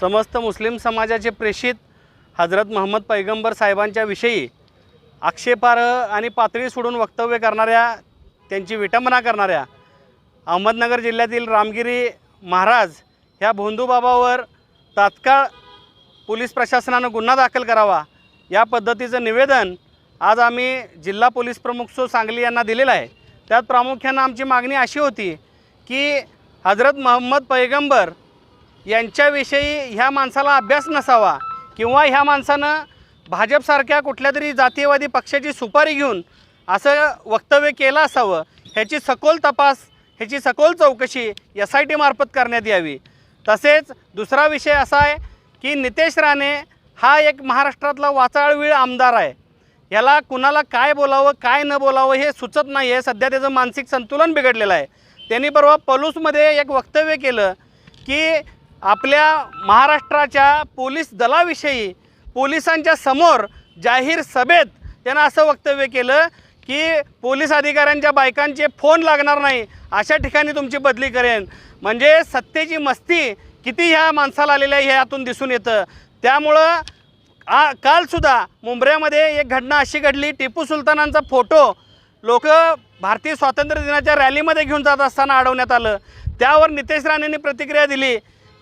समस्त मुस्लिम समाजाचे प्रेषित हजरत महम्मद पैगंबर साहेबांच्या विषयी आक्षेपार्ह आणि पातळी सोडून वक्तव्य करणाऱ्या त्यांची विटंबना करणाऱ्या अहमदनगर जिल्ह्यातील रामगिरी महाराज ह्या भोंदूबाबावर तात्काळ पोलीस प्रशासनानं गुन्हा दाखल करावा या पद्धतीचं निवेदन आज आम्ही जिल्हा पोलीस प्रमुख सो सांगली यांना दिलेलं आहे. त्यात प्रामुख्यानं आमची मागणी अशी होती की हजरत महम्मद पैगंबर यांच्याविषयी ह्या माणसाला अभ्यास नसावा किंवा ह्या माणसानं भाजपसारख्या कुठल्या तरी जातीयवादी पक्षाची सुपारी घेऊन असं वक्तव्य केलं असावं ह्याची सखोल तपास ह्याची सखोल चौकशी एस आय टीमार्फत करण्यात यावी. तसेच दुसरा विषय असा आहे की नितेश राणे हा एक महाराष्ट्रातला वाचाळवीळ आमदार आहे. याला कुणाला काय बोलावं काय न बोलावं हे सुचत नाही आहे सध्या त्याचं मानसिक संतुलन बिघडलेलं आहे. त्यांनी परवा पलूसमध्ये एक वक्तव्य केलं की आपल्या महाराष्ट्राच्या पोलीस दलाविषयी पोलिसांच्या समोर जाहीर सभेत त्यानं असं वक्तव्य केलं की पोलीस अधिकाऱ्यांच्या बायकांचे फोन लागणार नाही अशा ठिकाणी तुमची बदली करेन. म्हणजे सत्तेची मस्ती किती ह्या माणसाला आलेल्या आहे हे यातून दिसून येतं. त्यामुळं आ कालसुद्धा मुंबऱ्यामध्ये एक घटना अशी घडली टिपू सुलतानांचा फोटो लोक भारतीय स्वातंत्र्य दिनाच्या रॅलीमध्ये घेऊन जात असताना अडवण्यात आलं. त्यावर नितेश राणेंनी प्रतिक्रिया दिली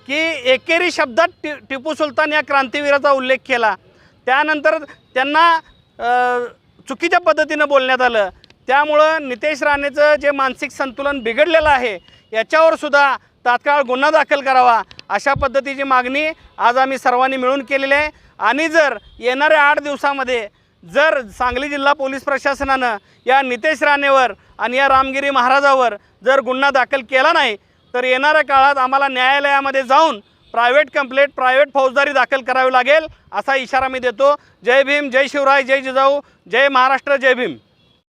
की एकेरी शब्दात टि टिपू सुलतान या क्रांतीवीराचा उल्लेख केला. त्यानंतर त्यांना चुकीच्या पद्धतीनं बोलण्यात आलं. त्यामुळं नितेश राणेचं जे मानसिक संतुलन बिघडलेलं आहे याच्यावर सुद्धा तात्काळ गुन्हा दाखल करावा अशा पद्धतीची मागणी आज आम्ही सर्वांनी मिळून केलेली आहे. आणि जर येणाऱ्या आठ दिवसामध्ये जर सांगली जिल्हा पोलीस प्रशासनानं या नितेश राणेवर आणि या रामगिरी महाराजावर जर गुन्हा दाखल केला नाही तर येणाऱ्या काळात आम्हाला न्यायालयामध्ये जाऊन प्रायव्हेट कंप्लेंट प्रायव्हेट फौजदारी दाखल करावी लागेल असा इशारा मी देतो. जय भीम जय शिवराय जय जिजाऊ जय महाराष्ट्र जय भीम.